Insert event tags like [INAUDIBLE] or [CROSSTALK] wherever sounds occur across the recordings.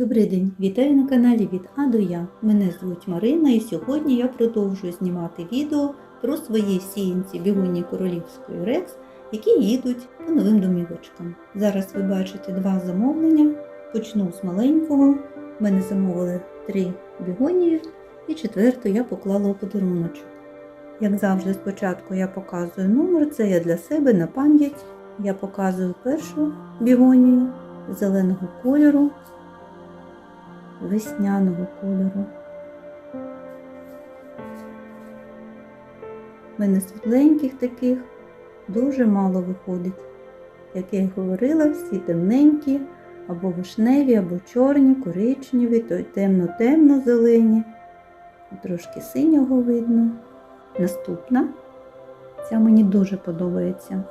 Добрий день, вітаю на каналі від А до Я. Мене звуть Марина і сьогодні я продовжую знімати відео про свої сіянці бігуні королівської Рекс, які їдуть по новим домівочкам. Зараз ви бачите два замовлення. Почну з маленького. Мене замовили три бігонії і четверту я поклала у подаруночок. Як завжди, спочатку я показую номер, це я для себе на пам'ять. Я показую першу бігонію зеленого кольору весняного кольору. У мене світленьких таких дуже мало виходить. Як я й говорила, всі темненькі, або вишневі, або чорні, коричневі, то й темно-темно зелені. Трошки синього видно. Наступна. Ця мені дуже подобається.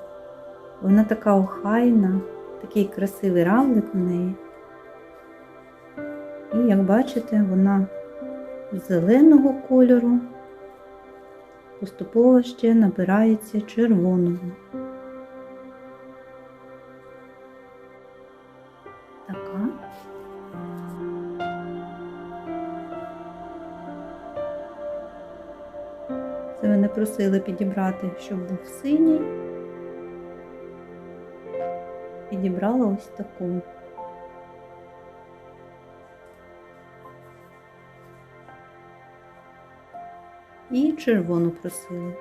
Вона така охайна, такий красивий равлик у неї. І як бачите, вона зеленого кольору, поступово ще набирається червоного. Така. Це мене просили підібрати, щоб був синій. Підібрала ось таку. Червону просили.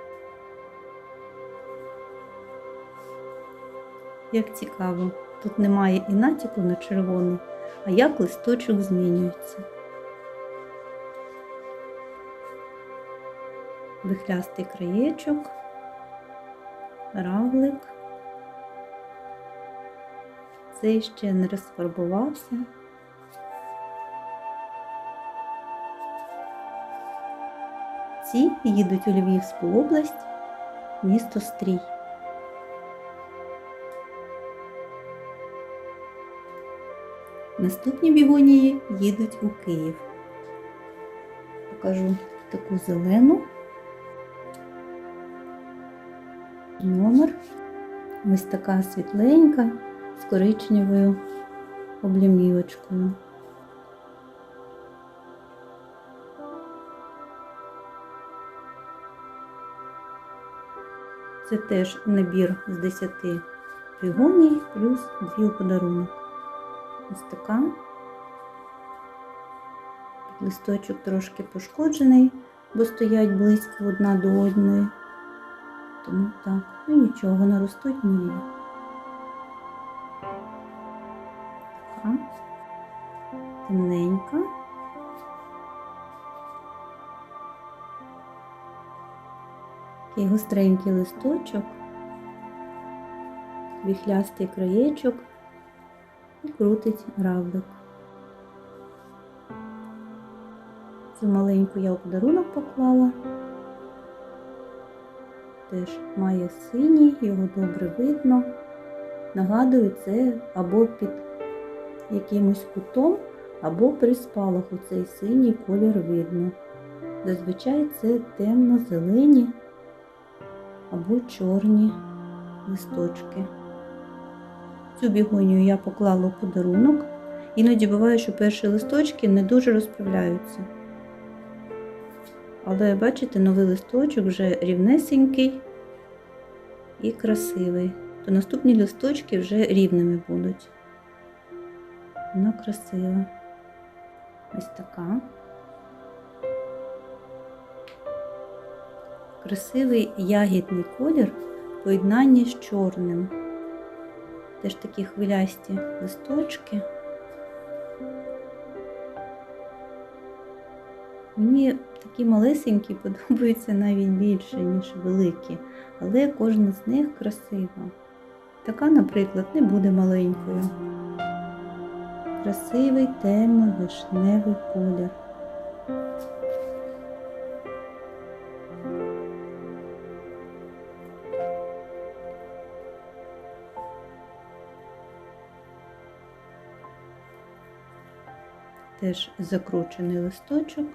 Як цікаво, тут немає і натяку на червоний, а як листочок змінюється. Вихлястий краєчок, равлик. Цей ще не розфарбувався. Ці їдуть у Львівську область, місто Стрій. Наступні бігонії їдуть у Київ. Покажу таку зелену. Номер. Ось така світленька з коричневою облямівочкою. Це теж набір з 10 бігоній плюс дві у подарунок. Ось така. Листочок трошки пошкоджений, бо стоять близько одна до одної. Тому так, ну нічого, вони ростуть нові. Така. Темненька. Такий гостренький листочок, віхлястий краєчок і крутить равлик. Цю маленьку я у подарунок поклала. Теж має синій, його добре видно. Нагадую, це або під якимось кутом, або при спалаху цей синій колір видно. Зазвичай це темно-зелені або чорні листочки. Цю бігонію я поклала у подарунок. Іноді буває, що перші листочки не дуже розправляються. Але бачите, новий листочок вже рівнесенький і красивий. То наступні листочки вже рівними будуть. Вона красива. Ось така. Красивий ягідний колір в поєднанні з чорним. Теж такі хвилясті листочки. Мені такі малесенькі подобаються навіть більше, ніж великі, але кожна з них красива. Така, наприклад, не буде маленькою. Красивий темно-вишневий колір. Теж закручений листочок.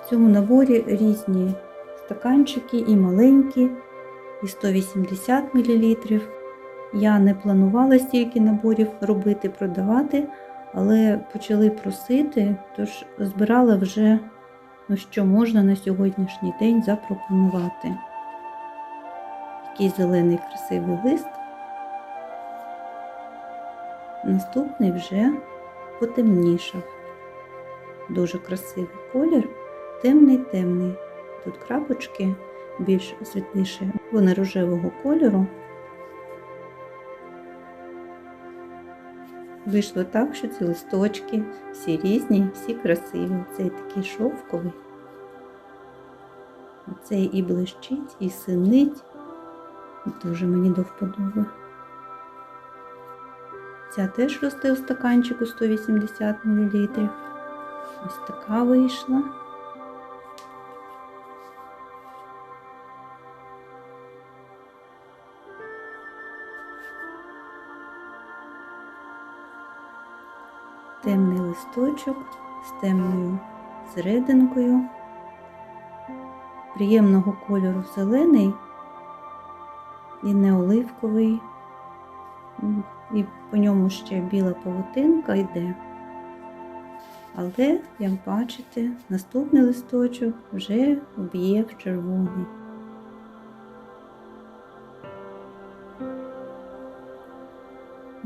В цьому наборі різні стаканчики і маленькі, і 180 мл. Я не планувала стільки наборів робити, продавати, але почали просити, тож збирала вже, ну, що можна на сьогоднішній день запропонувати. Який зелений красивий лист. Наступний вже потемнішав. Дуже красивий колір, темний-темний. Тут крапочки більш світліші, вони рожевого кольору. Вийшло так, що ці листочки всі різні, всі красиві. Цей такий шовковий. Цей і блищить, і синить. Дуже мені до вподоби. Ця теж росте у стаканчику 180 мл. Ось така вийшла. Темний листочок з темною серединкою, приємного кольору зелений і не оливковий, і по ньому ще біла павутинка йде. Але, як бачите, наступний листочок вже об'є в червоний.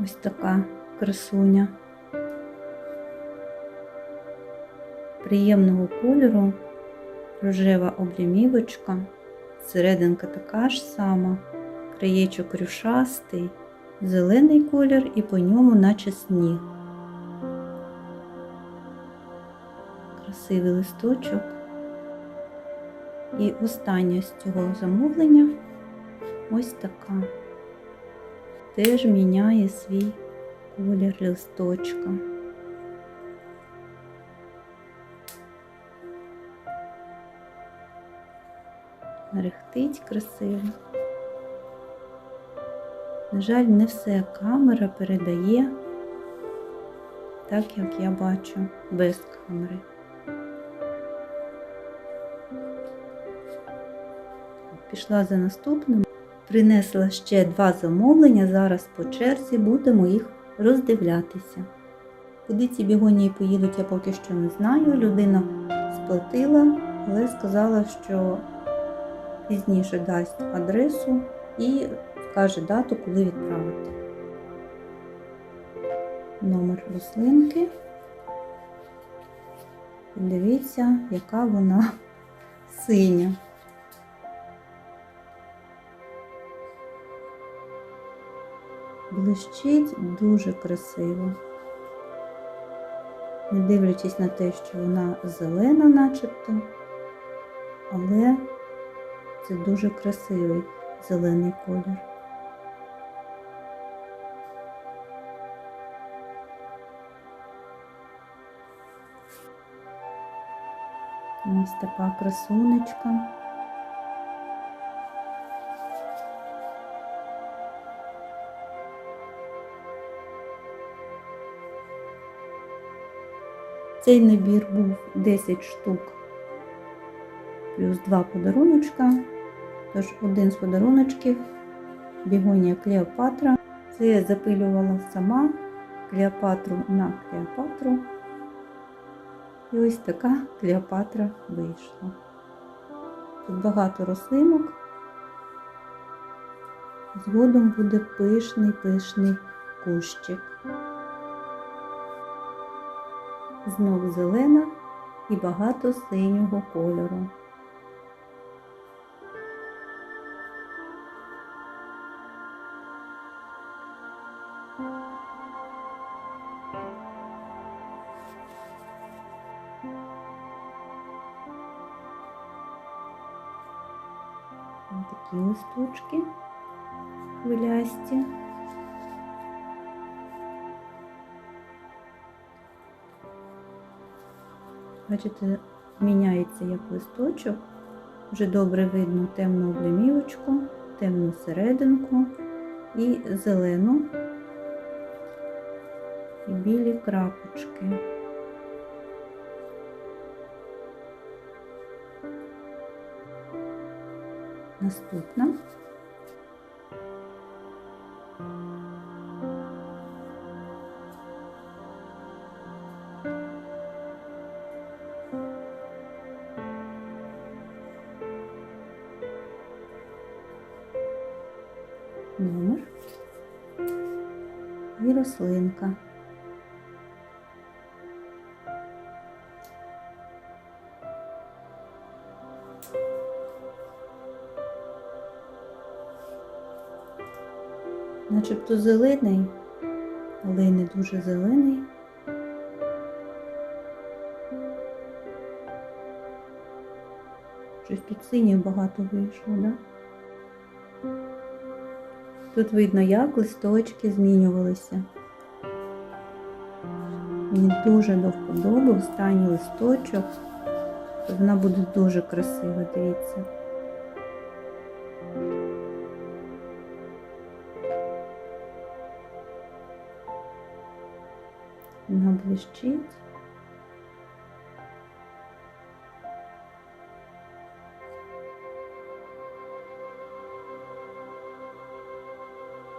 Ось така красуня. Приємного кольору, рожева облімівочка, серединка така ж сама, краєчок рюшастий, зелений колір і по ньому наче сніг. красивий листочок. І остання з цього замовлення ось така. Теж міняє свій колір листочка. Рехтить красиво. На жаль, не все камера передає так, як я бачу без камери. пішла за наступним. Принесла ще два замовлення, зараз по черзі будемо їх роздивлятися. Куди ці бігонії поїдуть, я поки що не знаю. Людина сплатила, але сказала, що пізніше дасть адресу і вкаже дату, коли відправити. Номер рослинки. Дивіться, яка вона синя. блищить дуже красиво. Не дивлячись на те, що вона зелена начебто, але це дуже красивий зелений колір. Ось така красунечка. Цей набір був 10 штук плюс 2 подаруночка. Тож один з подаруночків бігонія Клеопатра. Це я запилювала сама Клеопатру на Клеопатру. І ось така Клеопатра вийшла. Тут багато рослинок. Згодом буде пишний пишний кущик знов зелена і багато синього кольору. Листочки хвилясті. Бачите, міняється як листочок. Вже добре видно темну облемівочку, темну серединку і зелену і білі крапочки. наступна. Номер і рослинка. Начебто зелений, але й не дуже зелений. Щось тут синіх багато вийшло, да? Тут видно, як листочки змінювалися. Мені дуже до вподоби останній листочок. Вона буде дуже красива, дивіться. Блищить.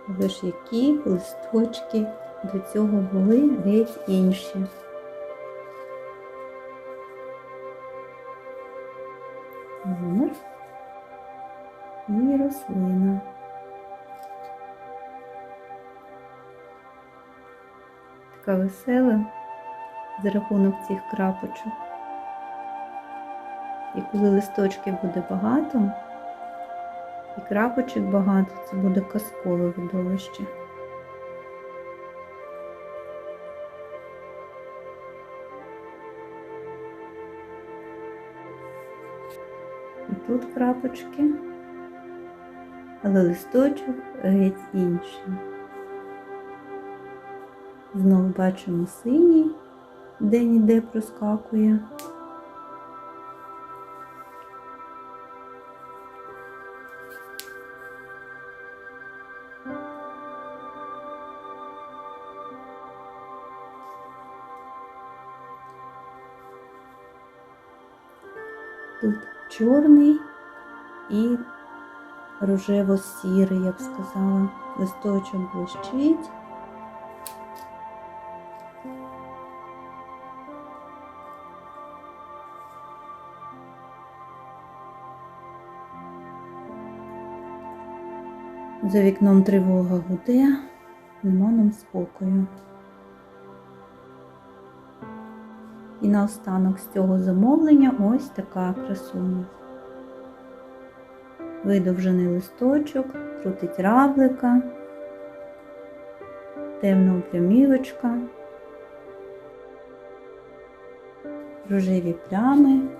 Але ж які листочки до цього були геть інші. Номер і рослина. Така весела за рахунок цих крапочок. І коли листочків буде багато, і крапочок багато, це буде казкове видовище. І тут крапочки, але листочок геть інший. Знову бачимо синій, де-ніде проскакує. Тут чорний і рожево-сірий, я б сказала. Листочок блищить. За вікном тривога гуде, нам спокою. І наостанок з цього замовлення ось така красуня. Видовжений листочок, крутить равлика, темна оплямівочка, рожеві плями.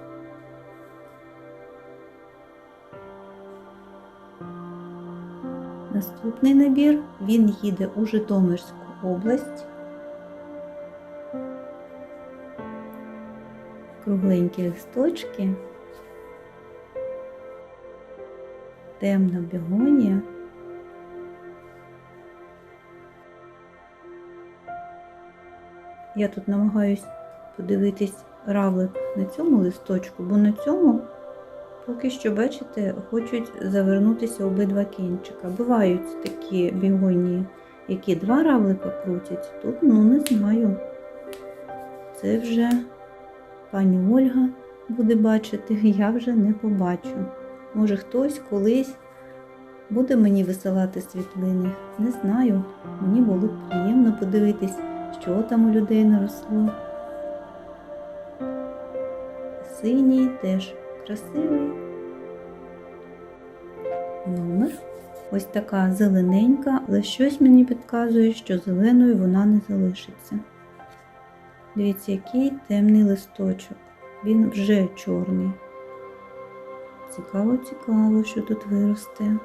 Наступний набір він їде у Житомирську область. Кругленькі листочки, темна бігонія. Я тут намагаюсь подивитись равлик на цьому листочку, бо на цьому поки що, бачите, хочуть завернутися обидва кінчика. Бувають такі бігонії, які два равлика крутять. Тут, ну, не знаю. Це вже пані Ольга буде бачити, [LAUGHS] я вже не побачу. Може хтось колись буде мені висилати світлини. Не знаю. Мені було б приємно подивитись, що там у людей наросло. Синій теж красивий. Номер. Ось така зелененька, але щось мені підказує, що зеленою вона не залишиться. Дивіться, який темний листочок. Він вже чорний. Цікаво, цікаво, що тут виросте.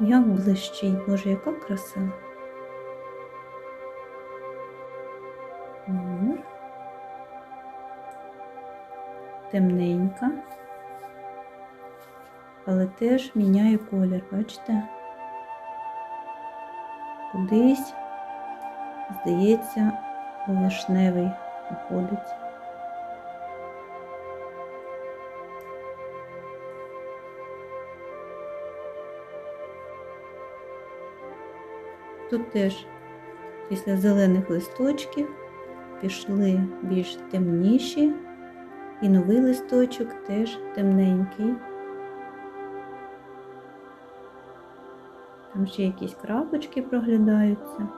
Як блищить, Боже, яка краса. Темненька, але теж міняє колір, бачите? Кудись, здається, вишневий уходить. Тут теж після зелених листочків пішли більш темніші, і новий листочок теж темненький. Там ще якісь крапочки проглядаються.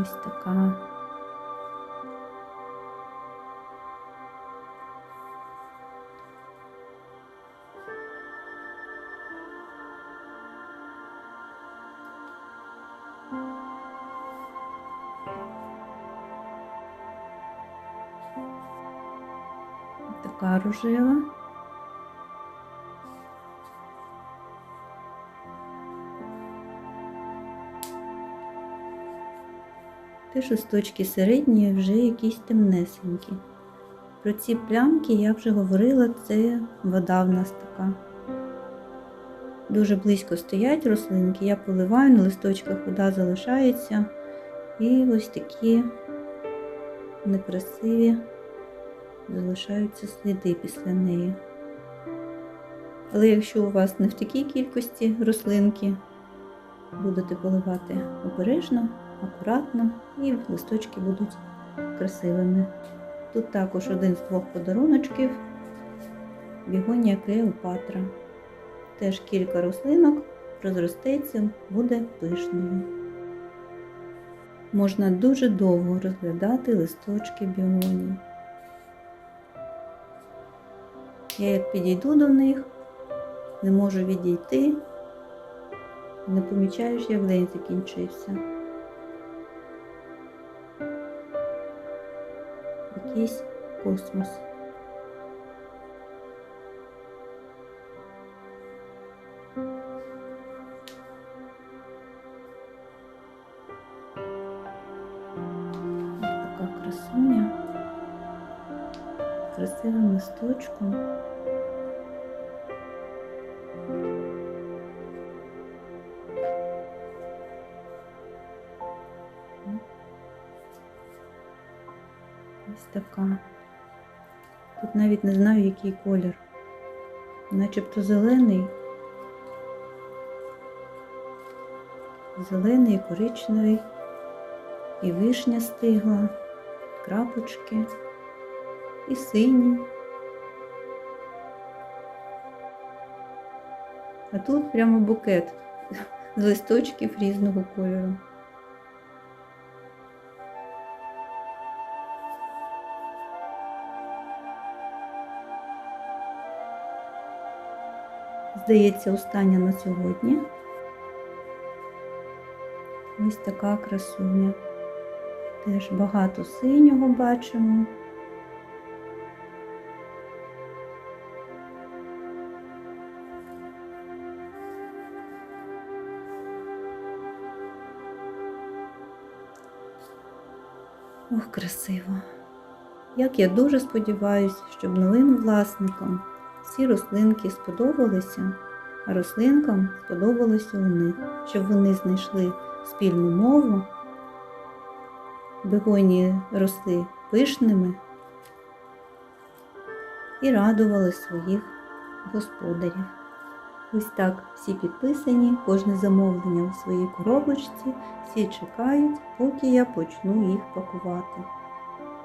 Ось така. Така рожева. Теж листочки середні, вже якісь темнесенькі. Про ці плямки я вже говорила, це вода в нас така. Дуже близько стоять рослинки, я поливаю, на листочках вода залишається. І ось такі некрасиві залишаються сліди після неї. Але якщо у вас не в такій кількості рослинки, будете поливати обережно, акуратно і листочки будуть красивими. Тут також один з двох подаруночків бігонія Клеопатра. Теж кілька рослинок розростеться, буде пишною. Можна дуже довго розглядати листочки біонії. Я як підійду до них, не можу відійти, не помічаєш, як день закінчився. Якийсь космос. Така красуня красивим листочком. Ось така. Тут навіть не знаю, який колір. Начебто зелений. Зелений, коричневий, і вишня стигла, крапочки, і синій. А тут прямо букет з листочків різного кольору. Здається, остання на сьогодні. Ось така красуня. Теж багато синього бачимо. Ох, красиво. Як я дуже сподіваюся, щоб новим власникам всі рослинки сподобалися, а рослинкам сподобалося у них, щоб вони знайшли спільну мову, бегонії росли пишними і радували своїх господарів. Ось так всі підписані, кожне замовлення у своїй коробочці, всі чекають, поки я почну їх пакувати.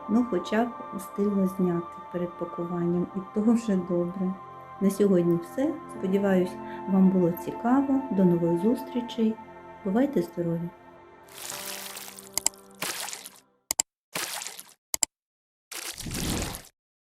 Ну, хоча б встигла зняти перед пакуванням, і то вже добре. На сьогодні все. Сподіваюсь, вам було цікаво. До нових зустрічей. Бувайте здорові!